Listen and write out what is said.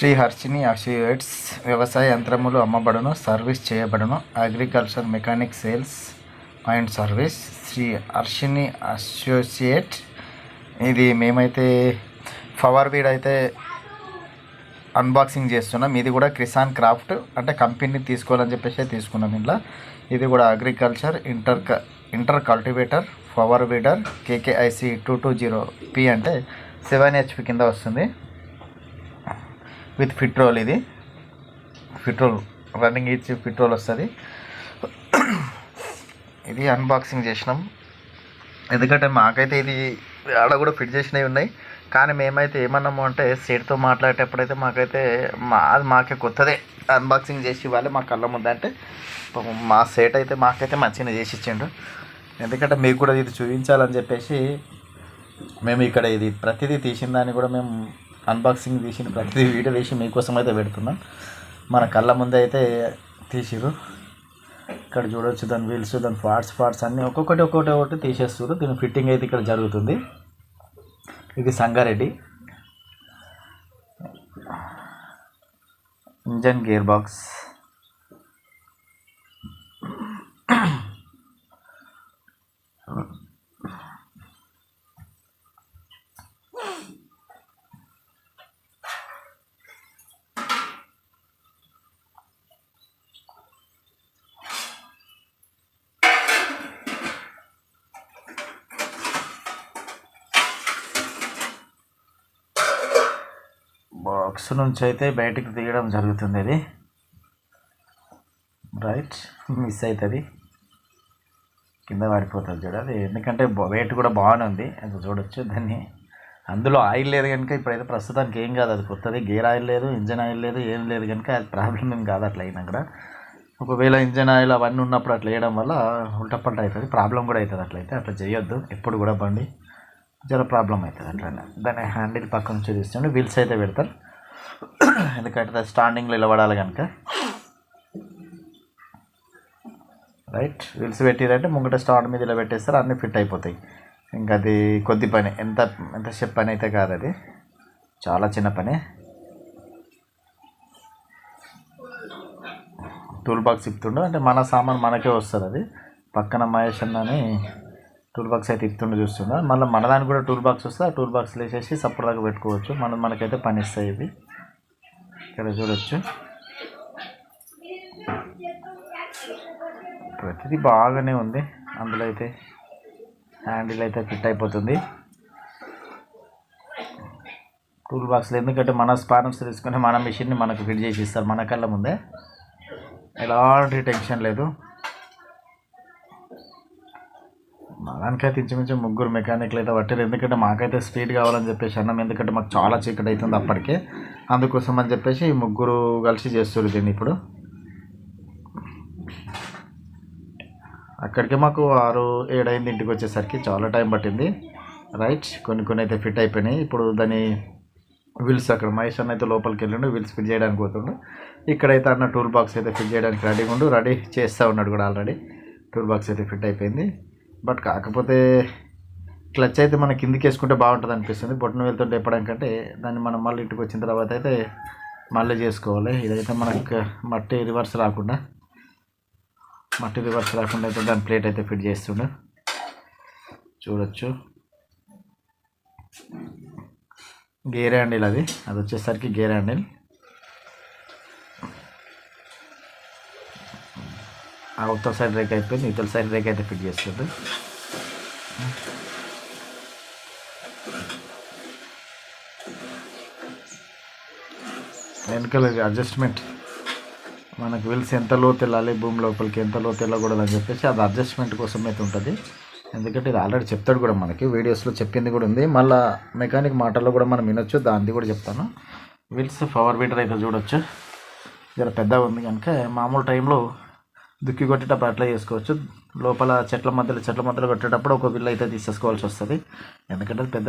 Shri Harshini associates వ్యవసాయ యంత్రములు అమ్మబడును service చేయబడును. Agriculture mechanic sales and service. Shri Harshini associate. ఇది మేమైతే పవర్ వీడ్ అయితే అన్బాక్సింగ్ చేస్తున్నాం. ఇది కూడా క్రిసాన్ క్రాఫ్ట్ అంటే కంపెనీ తీసుకోవాలని చెప్పేసి తీసుకున్నాం ఇంట్లో ఇది కూడా అగ్రికల్చర్ ఇంటర్ క- inter cultivator power weeder KKIC two two zero P అంటే సెవెన్ హెచ్పి కింద వస్తుంది. విత్ ఫిట్రోల్ ఇది. ఫిట్రోల్ రన్నింగ్ ఇచ్చి ఫిట్రోల్ వస్తుంది. ఇది అన్బాక్సింగ్ చేసినాం. ఎందుకంటే మాకైతే ఇది ఆడ కూడా ఫిట్ చేసినవి ఉన్నాయి. కానీ మేమైతే ఏమన్నాము అంటే సెట్తో మాట్లాడేటప్పుడైతే మాకైతే మా అది మాకే కొత్తదే. అన్బాక్సింగ్ చేసి ఇవ్వాలి మా కళ్ళ ముందంటే మా సేట్ అయితే మాకైతే మంచిగా చేసి ఇచ్చిండు. ఎందుకంటే మీకు కూడా ఇది చూపించాలని చెప్పేసి మేము ఇక్కడ ఇది ప్రతిదీ తీసిన దాన్ని కూడా మేము అన్బాక్సింగ్ తీసిన ప్రతి వీడియో తీసి మీకోసం అయితే పెడుతున్నాం. మన కళ్ళ ముందు అయితే తీసిరు ఇక్కడ చూడొచ్చు దాని వీల్స్ దాని పార్ట్స్ పార్ట్స్ అన్నీ ఒక్కొక్కటి ఒక్కొక్కటి ఒకటి తీసేస్తారు దీని ఫిట్టింగ్ అయితే ఇక్కడ జరుగుతుంది. ఇది Sangareddy. Engine gear box. Box నుంచి అయితే బయటకు తీయడం జరుగుతుంది ఇది రైట్ మిస్ అవుతుంది కింద పడిపోతుంది చూడ అది. ఎందుకంటే వెయిట్ కూడా బాగానే ఉంది. అది చూడొచ్చు. దాన్ని అందులో ఆయిల్ లేదు కనుక ఇప్పుడైతే ప్రస్తుతానికి ఏం కాదు. అది కొత్తది. గేర్ ఆయిల్ లేదు ఇంజన్ ఆయిల్ లేదు ఏం లేదు కనుక అది ప్రాబ్లం ఏం కాదు అట్లా అయినా కూడా. ఒకవేళ ఇంజన్ ఆయిల్ అవన్నీ ఉన్నప్పుడు అట్లా వేయడం వల్ల ఉల్టపల్ట అవుతుంది. ప్రాబ్లం కూడా అవుతుంది అట్లయితే. అట్లా చేయొద్దు. ఎప్పుడు కూడా బండి. జర ప్రాబ్లం అవుతుంది అట్లనే దాని హ్యాండిల్ పక్క నుంచి తీస్తుండే వీల్స్ అయితే పెడతారు. ఎందుకంటే స్టాండింగ్లో నిలబడాలి కనుక. రైట్. వీల్స్ పెట్టిరంటే ముంగట స్టాండ్ మీద ఇలా పెట్టేస్తారు అన్నీ ఫిట్ అయిపోతాయి. ఇంకా అది కొద్ది పని. ఎంత ఎంతసేపు పని అయితే కాదు అది. చాలా చిన్న పని. టూల్ బాక్స్ ఇస్తుండు అంటే మన సామాన్ మనకే వస్తుంది అది. పక్కన మహేష్ అన్నని టూల్ బాక్స్ అయితే ఇస్తుండే చూస్తుందా మళ్ళీ మన దానికి కూడా టూల్ బాక్స్ వస్తే ఆ టూల్ బాక్స్ వేసేసి సపోర్ట్ దాకా పెట్టుకోవచ్చు. మన మనకైతే పని ఇస్తాయి ఇవి. ఇక్కడ చూడొచ్చు. ప్రతిదీ బాగానే ఉంది. అందులో అయితే హ్యాండిల్ అయితే ఫిట్ అయిపోతుంది. టూల్ బాక్స్లో ఎందుకంటే మన స్పానర్స్ తీసుకొని మన మిషన్ని మనకు ఫిట్ చేసి ఇస్తారు. మన కళ్ళ ముందే. ఎలాంటి టెన్షన్ లేదు మా దానికైతే ఇంచుమించు ముగ్గురు మెకానిక్లు అయితే పట్టారు. ఎందుకంటే మాకైతే స్పీడ్ కావాలని చెప్పేసి అన్నాం. ఎందుకంటే మాకు చాలా చీకటి అవుతుంది అప్పటికే. అందుకోసం అని చెప్పేసి ముగ్గురు కలిసి చేస్తారు దీన్ని ఇప్పుడు. అక్కడికి మాకు ఆరు ఏడైంది ఇంటికి వచ్చేసరికి. చాలా టైం పట్టింది. రైట్ కొన్ని కొన్ని అయితే ఫిట్ అయిపోయినాయి. ఇప్పుడు దాని వీల్స్ అక్కడ. మహేష్ అన్న అయితే లోపలికి వెళ్ళిండు. వీల్స్ ఫిట్ చేయడానికి పోతుండు. ఇక్కడైతే అన్న టూల్ బాక్స్ అయితే ఫిట్ చేయడానికి రెడీగా ఉండు. రెడీ చేస్తూ ఉన్నాడు కూడా ఆల్రెడీ టూల్ బాక్స్ అయితే ఫిట్ అయిపోయింది. బట్ కాకపోతే క్లచ్ అయితే మనం కిందికి వేసుకుంటే బాగుంటుంది అనిపిస్తుంది. బొట్టను వెళ్తుంటే ఎప్పడానికంటే దాన్ని మనం మళ్ళీ ఇంటికి వచ్చిన తర్వాత అయితే మళ్ళీ చేసుకోవాలి. ఇదైతే మనకు మట్టి రివర్స్ రాకుండా మట్టి రివర్స్ రాకుండా అయితే దాని ప్లేట్ అయితే ఫిట్ చేస్తుండే. చూడొచ్చు. గేర్ హ్యాండిల్ అది. అది వచ్చేసరికి గేర్ హ్యాండిల్. అవతల సైడ్ రేక్ అయిపోయింది ఇతల సైడ్ రేక్ అయితే ఫిట్ చేస్తుంది. వెనకాల అడ్జస్ట్మెంట్ మనకు వీల్స్ ఎంత లోతు వెళ్ళాలి భూమి లోపలికి ఎంత లోతు వెళ్ళకూడదు అని చెప్పేసి అది అడ్జస్ట్మెంట్ కోసం అయితే ఉంటుంది. ఎందుకంటే ఇది ఆల్రెడీ చెప్తాడు కూడా మనకి వీడియోస్లో చెప్పింది కూడా ఉంది. మళ్ళీ మెకానిక్ మాటల్లో కూడా మనం వినొచ్చు దాన్ని కూడా చెప్తాను. వీల్స్ పవర్ బీటర్ అయితే చూడొచ్చు. జర పెద్దగా ఉంది కనుక మామూలు టైంలో దుక్కి కొట్టేటప్పుడు అట్లా చేసుకోవచ్చు. లోపల చెట్ల మధ్యలో చెట్ల మధ్యలో కొట్టేటప్పుడు ఒక బిల్లు అయితే తీసేసుకోవాల్సి వస్తుంది. ఎందుకంటే అది పెద్ద